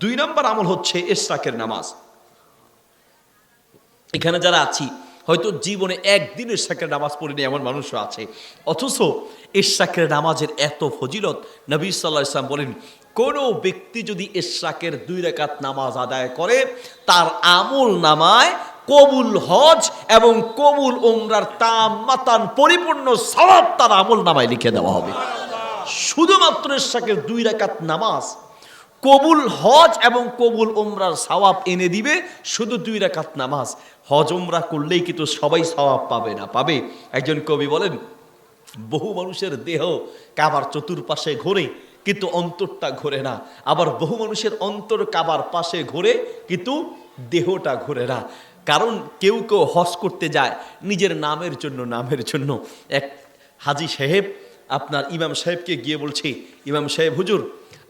দুই নম্বর আমল হচ্ছে এশরাকের নামাজ। এখানে যারা আছি, হয়তো জীবনে একদিন ইশাকের নামাজ পড়িনি এমন মানুষও আছে। অথচ ইশাকের নামাজের এত ফজিলত নবী সাল্লাহ ইসলাম বলেন, কোনো ব্যক্তি যদি ইশাকের দুই রেখাত নামাজ আদায় করে, তার আমল নামায় কবুল হজ এবং কবুল উমরার তাম মাতান পরিপূর্ণ সবাব তার আমল নামায় লিখে দেওয়া হবে। শুধুমাত্র ইশাকের দুই রেখাত নামাজ কবুল হজ এবং কবুল ওমরার সওয়াব এনে দিবে, শুধু দুই রাকাত নামাজ। হজ ওমরা করলেই কিন্তু সবাই সওয়াব পাবে না, পাবে? একজন কবি বলেন, বহু মানুষের দেহ কাবার চতুর্পাশে ঘোরে, কিন্তু অন্তরটা ঘোরে না। আবার বহু মানুষের অন্তর কাবার পাশে ঘোরে, কিন্তু দেহটা ঘোরে না। কারণ কেউ কেউ হজ করতে যায় নিজের নামের জন্য নামের জন্য। এক হাজি সাহেব, আপনার ইমাম সাহেবকে গিয়ে বলছে, ইমাম সাহেব, হুজুর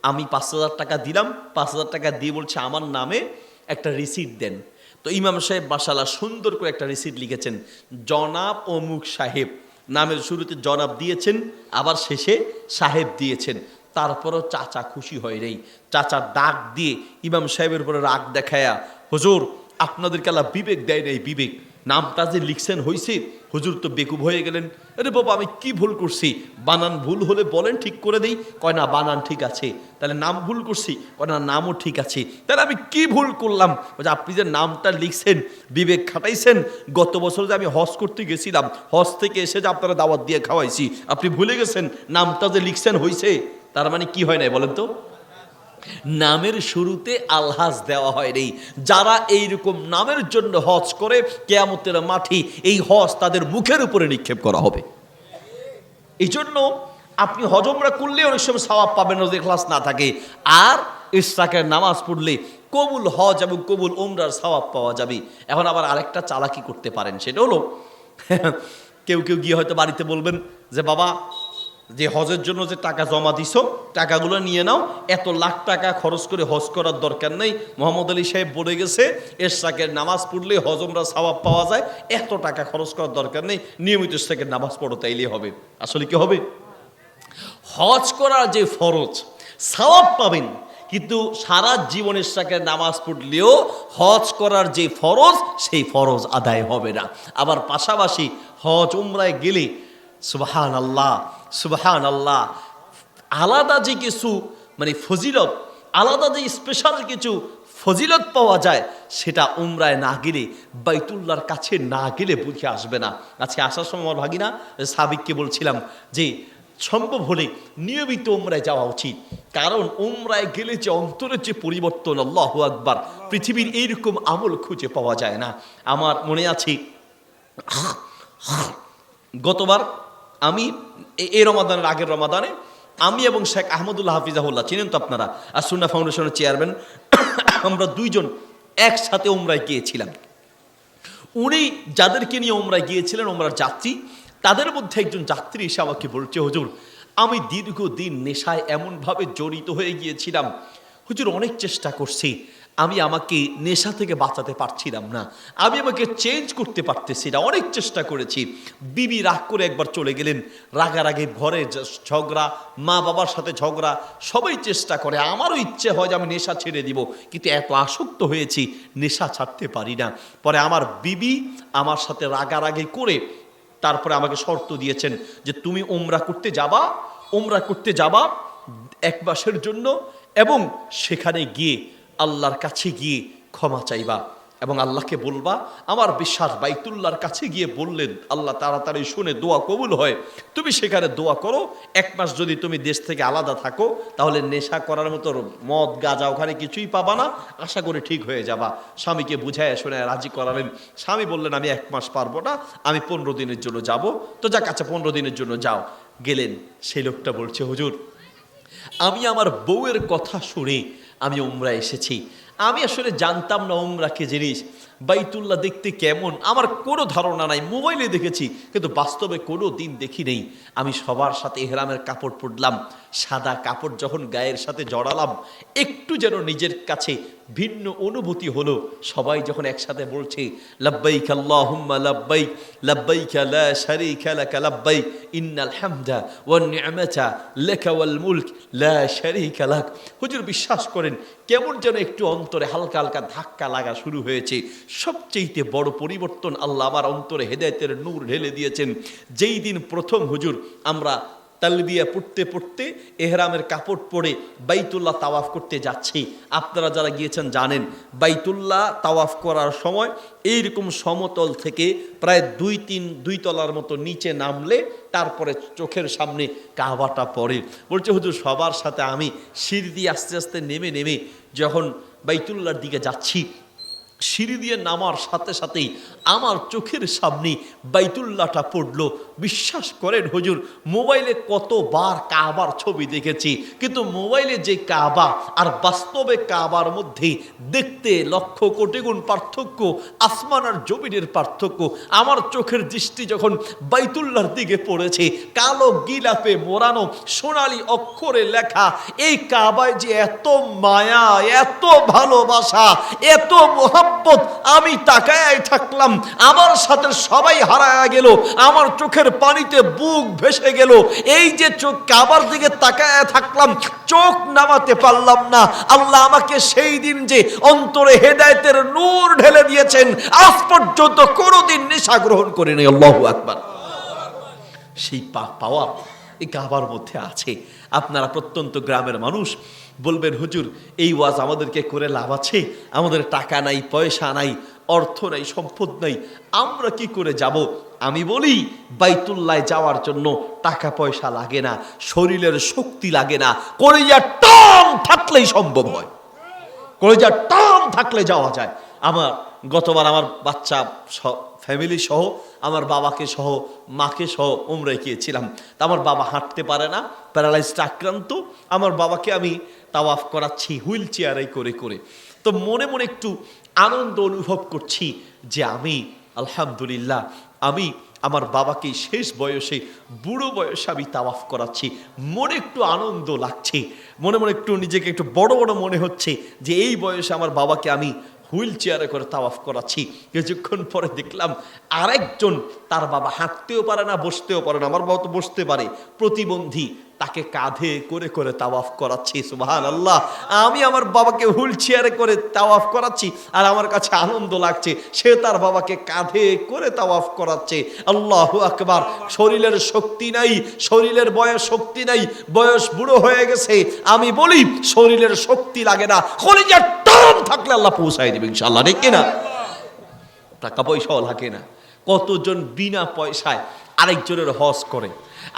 আমি পাঁচ হাজার টাকা দিলাম, পাঁচ হাজার টাকা দিয়ে বলছে, আমার নামে একটা রিসিট দেন। তো ইমাম সাহেব মাসাল্লাহ সুন্দর করে একটা রিসিট লিখেছেন। জনাব অমুক সাহেব, নামের শুরুতে জনাব দিয়েছেন, আবার শেষে সাহেব দিয়েছেন। তারপরও চাচা খুশি হয় নেই। চাচা ডাক দিয়ে ইমাম সাহেবের উপরে রাগ দেখায়া, হুজুর, আপনাদেরকে আল্লাহ বিবেক দেয় নাই, বিবেক। নামটা যে লিখছেন হয়েছে হুজুর তো বেকুব হয়ে গেলেন। আরে বাবা, আমি কি ভুল করছি? বানান ভুল হলে বলেন, ঠিক করে দেই। কয়, না, বানান ঠিক আছে। তাহলে নাম ভুল করছি। কয়, না, নামও ঠিক আছে। তাহলে আমি কি ভুল করলাম? বলছে, আপনি যে নামটা লিখছেন, বিবেক খাটাইছেন, গত বছর যে আমি হজ করতে গেছিলাম, হজ থেকে এসে যে আপনারা দাওয়াত দিয়ে খাওয়াইছি, আপনি ভুলে গেছেন, নামটা যে লিখছেন হয়েছে তার মানে কি হয় নাই বলেন তো? নামের শুরুতে আলহাজ দেওয়া হয়নি যারা এইরকম নামের জন্য হজ করে, কেয়ামতের মাঠে এই হজ তাদের মুখের উপরে নিক্ষেপ করা হবে। এই জন্য আপনি হজমরা করলে অনেক সময় সবাব পাবেন যদি ক্লাস না থাকে। আর ইসরাকের নামাজ পড়লে কবুল হজ এবং কবুল ওমরার সওয়াব পাওয়া যাবে। এখন আবার আরেকটা চালাকি করতে পারেন, সেটা হলো, কেউ কেউ গিয়ে হয়তো বাড়িতে বলবেন যে, বাবা যে হজের জন্য যে টাকা জমা দিছ, টাকাগুলো নিয়ে নাও। এত লাখ টাকা খরচ করে হজ করার দরকার নেই। মোহাম্মদ আলী সাহেব বলে গেছে, এরশাকের নামাজ পড়লে হজমরা সওয়াব পাওয়া যায়। এত টাকা খরচ করার দরকার নেই। নিয়মিত এরশাকের নামাজ পড়ো, তাইলেই হবে। আসলে কি হবে? হজ করার যে ফরজ, সওয়াব পাবেন। কিন্তু সারা জীবনের সাথে নামাজ পড়লেও হজ করার যে ফরজ, সেই ফরজ আদায় হবে না। আবার পাশাপাশি হজ উমরায় গেলে সুবাহান আল্লাহ সুবাহান আল্লাহ আলাদা যে কিছু মানে ফজিলত, আলাদা যে স্পেশাল কিছু ফজিলত পাওয়া যায়, সেটা উমরায় না গেলে, বাইতুল্লাহর কাছে না গেলে বুঝে আসবে না। আজকে আসার সময় আমার ভাগিনা সাবিককে বলছিলাম যে, সম্ভব হলে নিয়মিত উমরায় যাওয়া উচিত। কারণ উমরায় গেলে যে অন্তরের যে পরিবর্তন, আল্লাহ আকবার, পৃথিবীর এইরকম আমল খুঁজে পাওয়া যায় না। আমার মনে আছে গতবার আমি এই রমাদানের আগের রমাদানে আমি এবং শেখ আহমদুল্লাহ হাফিজাহুল্লাহ, চিনেন তো আপনারা? আর সুন্না ফাউন্ডেশনের চেয়ারম্যান, আমরা দুইজন একসাথে উমরায় গিয়েছিলাম। উনি যাদেরকে নিয়ে ওমরা গিয়েছিলেন ওমরার যাত্রী, তাদের মধ্যে একজন যাত্রী এসে আমাকে বলছে, হুজুর, আমি দীর্ঘদিন নেশায় এমনভাবে জড়িত হয়ে গিয়েছিলাম। হুজুর, অনেক চেষ্টা করছি আমি আমাকে নেশা থেকে বাঁচাতে পারছিলাম না। আমি আমাকে চেঞ্জ করতে পারতেছি না। অনেক চেষ্টা করেছি। বিবি রাগ করে একবার চলে গেলেন। রাগারাগি, ঘরে ঝগড়া, মা বাবার সাথে ঝগড়া, সবাই চেষ্টা করে। আমারও ইচ্ছে হয় যে আমি নেশা ছেড়ে দিব। কিন্তু এত আসক্ত হয়েছি, নেশা ছাড়তে পারি না। পরে আমার বিবি আমার সাথে রাগারাগি করে তারপরে আমাকে শর্ত দিয়েছেন যে তুমি ওমরা করতে যাবা ওমরা করতে যাবা এক মাসের জন্য এবং সেখানে গিয়ে আল্লাহর কাছে গিয়ে ক্ষমা চাইবা এবং আল্লাহকে বলবা, আমার বিশ্বাস বাইতুল্লাহর কাছে গিয়ে বললেন, আল্লাহ তাড়াতাড়ি শুনে দোয়া কবুল হয়। তুমি সেখানে দোয়া করো, এক মাস যদি তুমি দেশ থেকে আলাদা থাকো, তাহলে নেশা করার মতো মদ, গাঁজা ওখানে কিছুই পাবা না। আশা করি ঠিক হয়ে যাবা। স্বামীকে বুঝায় শুনে রাজি করালেন। স্বামী বললেন, আমি এক মাস পারব না, আমি পনেরো দিনের জন্য যাব। তো যাক আচ্ছা পনেরো দিনের জন্য যাও। গেলেন। সেই লোকটা বলছে, হুজুর, আমি আমার বউয়ের কথা শুনে আমি উমরা এসেছি। আমি আসলে জানতাম না উমরা কি জিনিস। বাইতুল্লাহ দেখতে কেমন? আমার কোনো ধারণা নাই, মোবাইলে দেখেছি, কিন্তু বাস্তবে কোনো দিন দেখি নেই। আমি সবার সাথে এহরামের কাপড় পরলাম, সাদা কাপড় যখন গায়ের সাথে জড়ালাম, একটু যেন নিজের কাছে ভিন্ন অনুভূতি হলো। সবাই যখন একসাথে বলছে, লাব্বাইক আল্লাহুম্মা লাব্বাইক লাব্বাইক লা শারীকা লাকা লাব্বাইক, ইন্নাল হামদা ওয়ান নি'মাতা লাকা ওয়াল মুলক, লা শারীকা লাক। হুজুর বিশ্বাস করেন, কেমন যেন একটু অন্তরে হালকা হালকা ধাক্কা লাগা শুরু হয়েছে। সবচেয়ে বড় পরিবর্তন আল্লাহ আমার অন্তরে হেদায়েতের নূর ঢেলে দিয়েছেন। যেই দিন প্রথম হুজুর আমরা তালবিয়া পড়তে পড়তে এহরামের কাপড় পরে বাইতুল্লাহ তাওয়াফ করতে যাচ্ছি। আপনারা যারা গিয়েছেন জানেন, বাইতুল্লাহ তাওয়াফ করার সময় এইরকম সমতল থেকে প্রায় দুই তিন, দুই তলার মতো নিচে নামলে তারপরে চোখের সামনে কাবাটা পড়ে। বলছে, হুজুর, সবার সাথে আমি সিঁড়ি দিয়ে আস্তে আস্তে নেমে নেমে যখন বাইতুল্লার দিকে যাচ্ছি সিঁড়ি দিয়ে নামার সাথে সাথেই আমার চোখের সামনে বাইতুল্লাহটা পড়ল। বিশ্বাস করেন হুজুর, মোবাইলে কতবার কাবার ছবি দেখেছি, কিন্তু মোবাইলে যে কাবা আর বাস্তবে কাবার মধ্যে দেখতে লক্ষ কোটি গুণ পার্থক্য, আসমান আর জমিনের পার্থক্য, আমার চোখের দৃষ্টি যখন বাইতুল্লাহর দিকে পড়েছে, কালো গিলাপে মোড়ানো সোনালি অক্ষরে লেখা, এই কাবায় যে এত মায়া, এত ভালোবাসা, এত মোহাব্বত, আমি তাকায় থাকলাম, আমার সাথে সবাই হারায় গেল, আমার চোখের পানিতে বুক ভেসে গেল, এই যে চোখ কাবার দিকে তাকায় থাকলাম, চোখ নামাতে পারলাম না, আল্লাহ আমাকে সেই দিন যে অন্তরে হেদায়েতের নূর ঢেলে দিয়েছেন, আজ পর্যন্ত কোনোদিন নেশা গ্রহণ করিনি, আল্লাহু আকবার। সেই পাওয়া এই কাবার মধ্যে আছে। আপনারা প্রত্যন্ত গ্রামের মানুষ বলবেন, হুজুর, এই ওয়াজ আমাদেরকে করে লাভ আছে? আমাদের টাকা নাই, পয়সা নাই, অর্থ নাই, সম্পদ নাই, আমরা কি করে যাব? আমি বলি, বাইতুল্লায় যাওয়ার জন্য টাকা পয়সা লাগে না, শরীরের শক্তি লাগে না কলিজার টান থাকলেই সম্ভব হয়। কলেজার টান থাকলে যাওয়া যায়। আমার, গতবার আমার বাচ্চা ফ্যামিলি সহ, আমার বাবাকে সহ, মাকে সহ উমরায় গিয়েছিলাম তা আমার বাবা হাঁটতে পারে না, প্যারালাইজড আক্রান্ত। আমার বাবাকে আমি তাওয়াফ করাচ্ছি, হুইল চেয়ারে করে করে। তো মনে মনে একটু আনন্দ অনুভব করছি যে আমি, আলহামদুলিল্লাহ, আমি আমার বাবাকে শেষ বয়সে, বুড়ো বয়সে আমি তাওয়াফ করাচ্ছি। মনে একটু আনন্দ লাগছে। মনে মনে একটু নিজেকে একটু বড় বড় মনে হচ্ছে যে এই বয়সে আমার বাবাকে আমি হুইল চেয়ারে করে তাওয়াফ করাচ্ছি। কিছুক্ষণ পরে দেখলাম আরেকজন তার বাবা হাঁটতেও পারে না, বসতেও পারে না। আমার বাবা তো বসতে পারে। প্রতিবন্ধী তাকে কাঁধে করে করে তাওয়াফ করাচ্ছি। সুবাহান আল্লাহ আমি আমার বাবাকে হুইল চেয়ারে করে তাওয়াফ করাচ্ছি আর আমার কাছে আনন্দ লাগছে। সে তার বাবাকে কাঁধে করে তাওয়াফ করাচ্ছে। আল্লাহ আকবার। শরীরের শক্তি নাই, শরীরের বয়স শক্তি নাই, বয়স বুড়ো হয়ে গেছে। আমি বলি, শরীরের শক্তি লাগে না। টান থাকলে আল্লাহ পৌঁছাই দেবে ইনশাল্লাহ ঠিক না টাকা পয়সাও লাগে না। কতজন বিনা পয়সায় আরেকজনের হজ করে,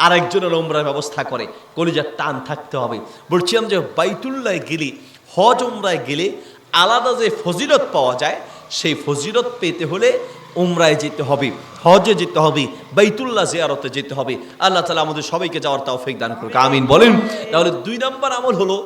আরেকজনের ওমরার ব্যবস্থা করে, কলিজার টান থাকতে হবে। বলছিলাম যে বাইতুল্লায় গেলে, হজ ওমরায় গেলে আলাদা যে ফজিলত পাওয়া যায়, সেই ফজিলত পেতে হলে উমরায় যেতে হবে, হজে যেতে হবে, বাইতুল্লাহ জিয়ারতে যেতে হবে। আল্লাহ তালা আমাদের সবাইকে যাওয়ার তাও ফেক দান করুক, আমিন। বলেন, তাহলে দুই নম্বর আমল হলো